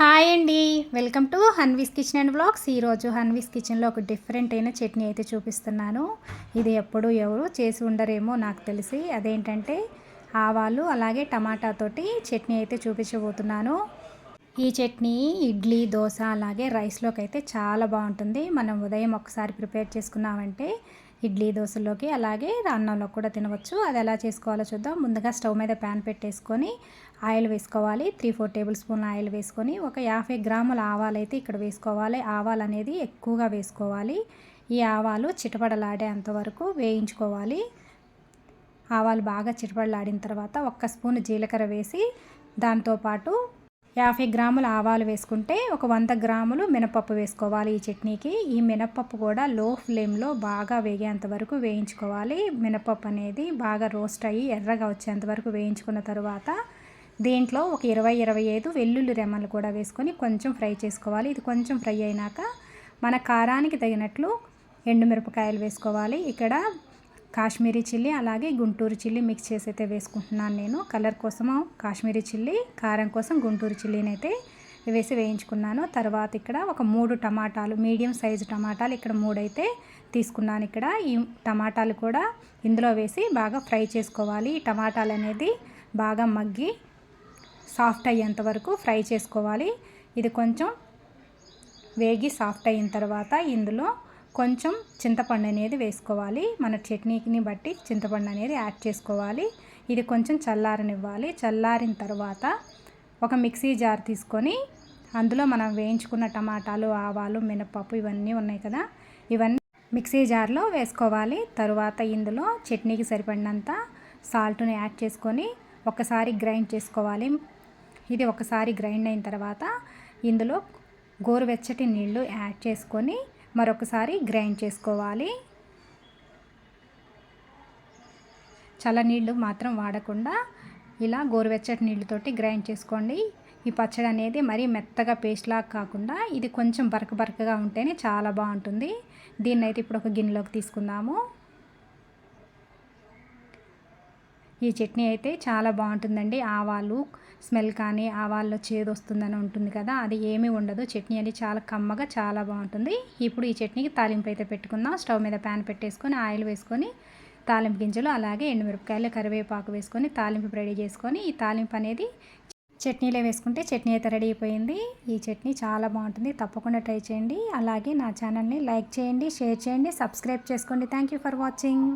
Hi అండి. Welcome to Hanvi's kitchen and blogs. ఈరోజు హన్వీస్ కిచెన్లో ఒక డిఫరెంట్ అయిన చట్నీ అయితే చూపిస్తున్నాను. ఇది ఎప్పుడు ఎవరు చేసి ఉండరేమో నాకు తెలిసి. అదేంటంటే ఆవాలు అలాగే టమాటాతోటి చట్నీ అయితే చూపించబోతున్నాను. ఈ చట్నీ ఇడ్లీ దోశ అలాగే రైస్లోకి అయితే చాలా బాగుంటుంది. మనం ఉదయం ఒకసారి ప్రిపేర్ చేసుకున్నామంటే ఇడ్లీ దోశలోకి అలాగే అన్నంలో కూడా తినవచ్చు. అది ఎలా చేసుకోవాలో చూద్దాం. ముందుగా స్టవ్ మీద ప్యాన్ పెట్టేసుకొని ఆయిల్ వేసుకోవాలి. Three four tablespoon oil వేసుకొని ఒక యాభై గ్రాముల ఆవాలు అయితే ఇక్కడ వేసుకోవాలి. ఆవాలు అనేది ఎక్కువగా వేసుకోవాలి. ఈ ఆవాలు చిటపడలాడేంత వరకు వేయించుకోవాలి. ఆవాలు బాగా చిటపడలాడిన తర్వాత ఒక్క స్పూన్ జీలకర్ర వేసి దాంతోపాటు యాభై గ్రాముల ఆవాలు వేసుకుంటే ఒక వంద గ్రాములు మినపప్పు వేసుకోవాలి ఈ చట్నీకి. ఈ మినపప్పు కూడా లో ఫ్లేమ్లో బాగా వేగేంత వరకు వేయించుకోవాలి. మినపప్పు అనేది బాగా రోస్ట్ అయ్యి ఎర్రగా వచ్చేంత వరకు వేయించుకున్న తర్వాత దీంట్లో ఒక ఇరవై ఇరవై ఐదు వెల్లుల్లి రెమ్మలు కూడా వేసుకొని కొంచెం ఫ్రై చేసుకోవాలి. ఇది కొంచెం ఫ్రై అయినాక మన కారానికి తగినట్లు ఎండుమిరపకాయలు వేసుకోవాలి. ఇక్కడ కాశ్మీరీ చిల్లీ అలాగే గుంటూరు చిల్లీ మిక్స్ చేసి అయితే వేసుకుంటున్నాను నేను. కలర్ కోసము కాశ్మీరీ చిల్లీ కారం కోసం గుంటూరు చిల్లీని అయితే వేసి వేయించుకున్నాను. తర్వాత ఇక్కడ ఒక మూడు టమాటాలు మీడియం సైజు టమాటాలు ఇక్కడ మూడైతే తీసుకున్నాను ఇక్కడ. ఈ టమాటాలు కూడా ఇందులో వేసి బాగా ఫ్రై చేసుకోవాలి. ఈ టమాటాలు అనేది బాగా మగ్గి సాఫ్ట్ అయ్యేంత వరకు ఫ్రై చేసుకోవాలి. ఇది కొంచెం వేగి సాఫ్ట్ అయిన తర్వాత ఇందులో కొంచెం చింతపండు అనేది వేసుకోవాలి. మన చట్నీని బట్టి చింతపండు అనేది యాడ్ చేసుకోవాలి. ఇది కొంచెం చల్లారనివ్వాలి. చల్లారిన తర్వాత ఒక మిక్సీ జార్ తీసుకొని అందులో మనం వేయించుకున్న టమాటాలు ఆవాలు మినపప్పు ఇవన్నీ ఉన్నాయి కదా. ఇవన్నీ మిక్సీ జార్లో వేసుకోవాలి. తరువాత ఇందులో చట్నీకి సరిపడినంత సాల్ట్ని యాడ్ చేసుకొని ఒకసారి గ్రైండ్ చేసుకోవాలి. ఇది ఒకసారి గ్రైండ్ అయిన తర్వాత ఇందులో గోరువెచ్చటి నీళ్ళు యాడ్ చేసుకొని మరొకసారి గ్రైండ్ చేసుకోవాలి. చల్ల నీళ్ళు మాత్రం వాడకుండా ఇలా గోరువెచ్చటి నీళ్ళతోటి గ్రైండ్ చేసుకోండి. ఈ పచ్చడి అనేది మరీ మెత్తగా పేస్ట్లా కాకుండా ఇది కొంచెం బరక బరకగా ఉంటేనే చాలా బాగుంటుంది. దీన్ని అయితే ఇప్పుడు ఒక గిన్నెలోకి తీసుకుందాము. ఈ చట్నీ అయితే చాలా బాగుంటుందండి. ఆవాలు స్మెల్ కానీ ఆవాల్లో చేదు వస్తుందని ఉంటుంది కదా అది ఏమీ ఉండదు. చట్నీ అనేది చాలా కమ్మగా చాలా బాగుంటుంది. ఇప్పుడు ఈ చట్నీకి తాలింపు అయితే పెట్టుకుందాం. స్టవ్ మీద ప్యాన్ పెట్టేసుకొని ఆయిల్ వేసుకొని తాలింపు గింజలు అలాగే ఎండుమిరపకాయలు కరివేపాకు వేసుకొని తాలింపు రెడీ చేసుకొని ఈ తాలింపు అనేది చట్నీలో వేసుకుంటే చట్నీ అయితే రెడీ అయిపోయింది. ఈ చట్నీ చాలా బాగుంటుంది. తప్పకుండా ట్రై చేయండి. అలాగే నా ఛానల్ని లైక్ చేయండి షేర్ చేయండి సబ్స్క్రైబ్ చేసుకోండి. Thank you for watching.